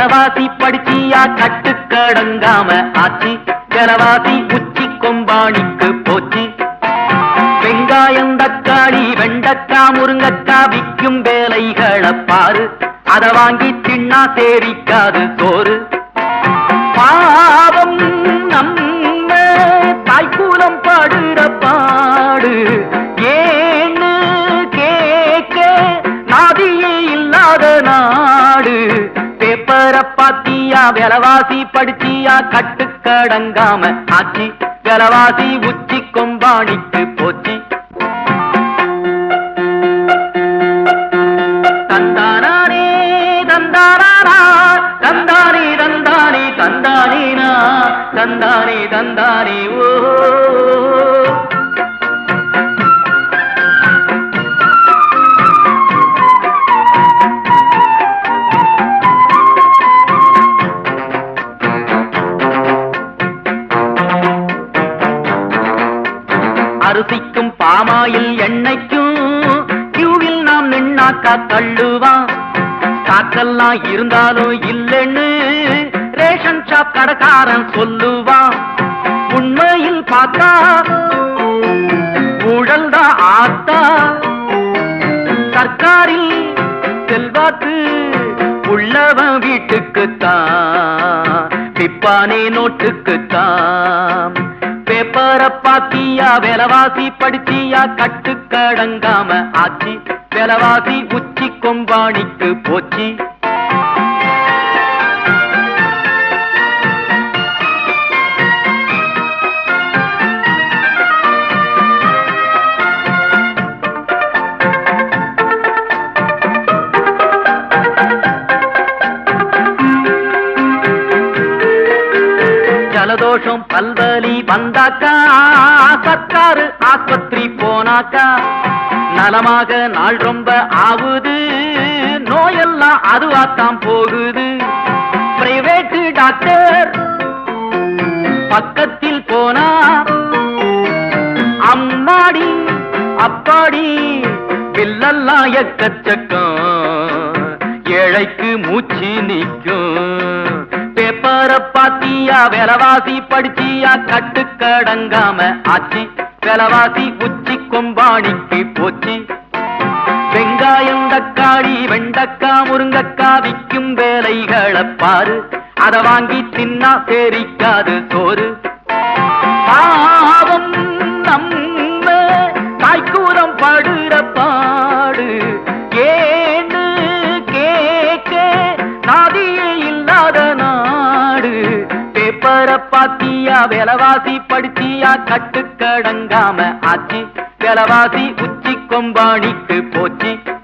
கனவாசி படிச்சியா கட்டுக்கடங்காம ஆச்சி. கனவாசி உச்சி கொம்பாணிக்கு போச்சு. வெங்காயம் தக்காளி வெண்டக்கா முருங்கக்கா விக்கும் வேலைகளை பாரு. அத வாங்கி தின்னா சேரிக்காது சோறு. பாவம் நம்ம தாய்க்கூலம் பாடுற பாடு. ஏன்னு கேட்க நாதியே இல்லாத நாடு. பேப்பரை பாத்தியா விலவாசி படிச்சியா கட்டுக்கடங்காம ஆச்சி. விலவாசி உச்சி கொம்பாணிக்கு போச்சி. தந்தானே தந்தானா தந்தானே தந்தானே தந்தானேனா தந்தானே தந்தானே ஓ. அரிசிக்கும் பாமாயில் எண்ணெய்க்கும் கியூவில் நாம் நின்னாக்கா தள்ளுவான். காக்கெல்லாம் இருந்தாலும் இல்லைன்னு ரேஷன் ஷாப் கடைக்காரன் சொல்லுவான். உண்மையில் பார்த்தா ஊழல்தா ஆத்தா. சர்க்காரில் செல்வாக்கு உள்ளவன் வீட்டுக்குத்தான். பிப்பானே நோட்டுக்குத்தான். பேப்பரை பாத்தியா விலவாசி படிச்சியா கட்டுக்கடங்காம ஆச்சி. விலவாசி உச்சி கொம்பாணிக்கு போச்சு. ஜலதோஷம் பல்வலி வந்தாக்கா சர்க்காரு ஆஸ்பத்திரி போனாக்கா. நலமாக நாள் ரொம்ப ஆகுது நோயெல்லாம் அதுவாத்தான் போகுது. பிரைவேட் டாக்டர் பக்கத்தில் போனா அம்மாடி அப்பாடி பில்லெல்லாம் எக்கச்சக்கம். ஏழைக்கு மூச்சு நிற்கும் பேப்பரை பாத்தியா விலவாசி படிச்சியா கட்டு கடங்காம ஆச்சி. விலவாசி உச்சி கொம்பாணிக்கு போச்சு. வெங்காயம் தக்காளி வெண்டக்கா முருங்கக்கா விற்கும் வேலைகளை பாரு. அதை வாங்கி தின்னா தெரிக்காது சோறு. பேப்பரை பாத்தியா விலவாசி படிச்சியா கட்டுக்கடங்காம ஆச்சி. விலவாசி உச்சி கொம்பாணிக்கு போச்சு.